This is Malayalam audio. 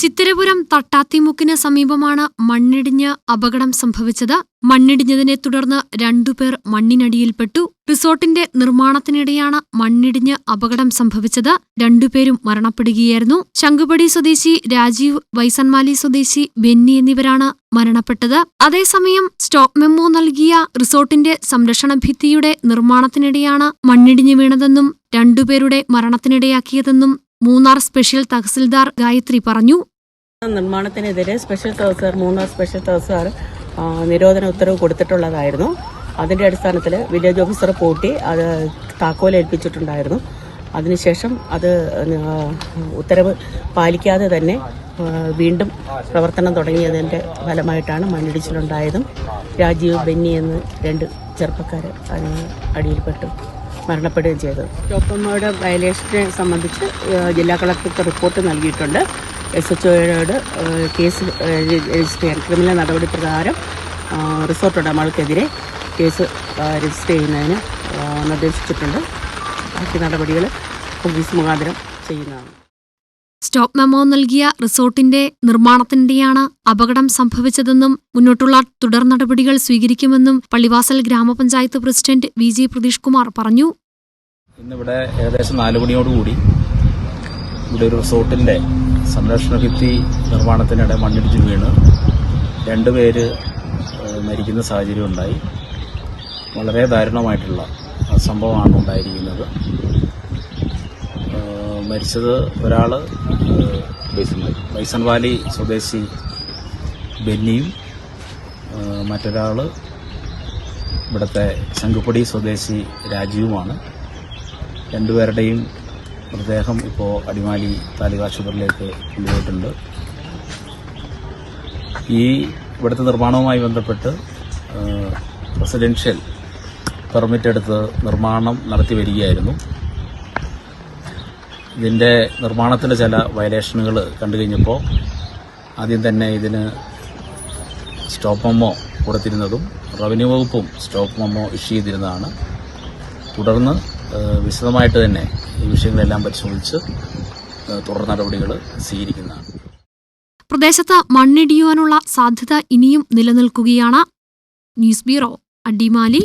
ചിത്തിരപുരം തട്ടാത്തിമുക്കിന് സമീപമാണ് മണ്ണിടിഞ്ഞ് അപകടം സംഭവിച്ചത്. മണ്ണിടിഞ്ഞതിനെ തുടർന്ന് രണ്ടുപേർ മണ്ണിനടിയിൽപ്പെട്ടു. റിസോർട്ടിന്റെ നിർമ്മാണത്തിനിടെയാണ് മണ്ണിടിഞ്ഞ് അപകടം സംഭവിച്ചത്. രണ്ടുപേരും മരണപ്പെടുകയായിരുന്നു. ശംഖുപടി സ്വദേശി രാജീവ് വൈസൻമാലി സ്വദേശി ബെന്നി എന്നിവരാണ് മരണപ്പെട്ടത്. അതേസമയം സ്റ്റോക്ക് മെമ്മോ നൽകിയ റിസോർട്ടിന്റെ സംരക്ഷണ ഭിത്തിയുടെ നിർമ്മാണത്തിനിടെയാണ് മണ്ണിടിഞ്ഞു വീണതെന്നും രണ്ടുപേരുടെ മരണത്തിനിടയാക്കിയതെന്നും മൂന്നാർ സ്പെഷ്യൽ തഹസിൽദാർ ഗായത്രി പറഞ്ഞു. നിർമ്മാണത്തിനെതിരെ സ്പെഷ്യൽ തഹസിൽദാർ മൂന്നാർ സ്പെഷ്യൽ തഹസിൽദാർ നിരോധന ഉത്തരവ് കൊടുത്തിട്ടുള്ളതായിരുന്നു. അതിന്റെ അടിസ്ഥാനത്തിൽ വില്ലേജ് ഓഫീസർ പൂട്ടി അത് താക്കോൽ ഏൽപ്പിച്ചിട്ടുണ്ടായിരുന്നു. അതിനുശേഷം അത് ഉത്തരവ് പാലിക്കാതെ തന്നെ വീണ്ടും പ്രവർത്തനം തുടങ്ങിയതിന്റെ ഫലമായിട്ടാണ് മണ്ണിടിച്ചിലുണ്ടായതും രാജീവ് ബെന്നി എന്ന് രണ്ട് ചെറുപ്പക്കാർ അതിന് അടിയിൽപ്പെട്ടു. മരണപ്പെടുകയും ചെയ്തത് ടോപ്പമ്മയുടെ വയലേഷനെ സംബന്ധിച്ച് ജില്ലാ കളക്ടർക്ക് റിപ്പോർട്ട് നൽകിയിട്ടുണ്ട്. എസ് എച്ച് ഒയോട് കേസ് രജിസ്റ്റർ ചെയ്യാൻ ക്രിമിനൽ നടപടി പ്രകാരം റിസോർട്ട് ഉടമകൾക്കെതിരെ കേസ് രജിസ്റ്റർ ചെയ്യുന്നതിന് നിർദ്ദേശിച്ചിട്ടുണ്ട്. ബാക്കി നടപടികൾ പോലീസ് മുഖാന്തരം ചെയ്യുന്നതാണ്. സ്റ്റോപ്പ് മെമ്മോ നൽകിയ റിസോർട്ടിന്റെ നിർമ്മാണത്തിനിടെയാണ് അപകടം സംഭവിച്ചതെന്നും മുന്നോട്ടുള്ള തുടർ നടപടികൾ സ്വീകരിക്കുമെന്നും പള്ളിവാസൽ ഗ്രാമപഞ്ചായത്ത് president V G Pratheesh Kumar പറഞ്ഞു. ഇന്നിവിടെ ഏകദേശം നാലു മണിയോടുകൂടി ഇവിടെ ഒരു റിസോർട്ടിന്റെ സംരക്ഷണ ഭിത്തി നിർമ്മാണത്തിനിടെ മണ്ണിടിച്ച് വീണ് രണ്ടുപേര് മരിക്കുന്ന സാഹചര്യം ഉണ്ടായി. വളരെ ദാരുണമായിട്ടുള്ള സംഭവമാണ് ഉണ്ടായിരിക്കുന്നത്. മരിച്ചത് ഒരാൾ ബൈസൺ വാലി സ്വദേശി ബെന്നിയും മറ്റൊരാൾ ഇവിടുത്തെ ശംഖുപ്പൊടി സ്വദേശി രാജീവുമാണ്. രണ്ടുപേരുടെയും മൃതദേഹം ഇപ്പോൾ അടിമാലി താലൂക്ക് ആശുപത്രിയിലേക്ക് കൊണ്ടുപോയിട്ടുണ്ട്. ഈ ഇവിടുത്തെ നിർമ്മാണവുമായി ബന്ധപ്പെട്ട് റെസിഡൻഷ്യൽ പെർമിറ്റ് എടുത്ത് നിർമ്മാണം നടത്തി വരികയായിരുന്നു. ഇതിന്റെ നിർമ്മാണത്തിന്റെ ചില വയലേഷനുകൾ കണ്ടു കഴിഞ്ഞപ്പോൾ ആദ്യം തന്നെ ഇതിന് സ്റ്റോപ്പ് മെമ്മോ കൊടുത്തിരുന്നതും റവന്യൂ വകുപ്പും സ്റ്റോപ്പ് മെമ്മോ ഇഷ്യൂ ചെയ്തിരുന്നതാണ്. തുടർന്ന് വിശദമായിട്ട് തന്നെ ഈ വിഷയങ്ങളെല്ലാം പരിശോധിച്ച് തുടർ നടപടികൾ സ്വീകരിക്കുന്നതാണ്. പ്രദേശത്ത് മണ്ണിടിയുവാനുള്ള സാധ്യത ഇനിയും നിലനിൽക്കുകയാണ്. News bureau Adimali.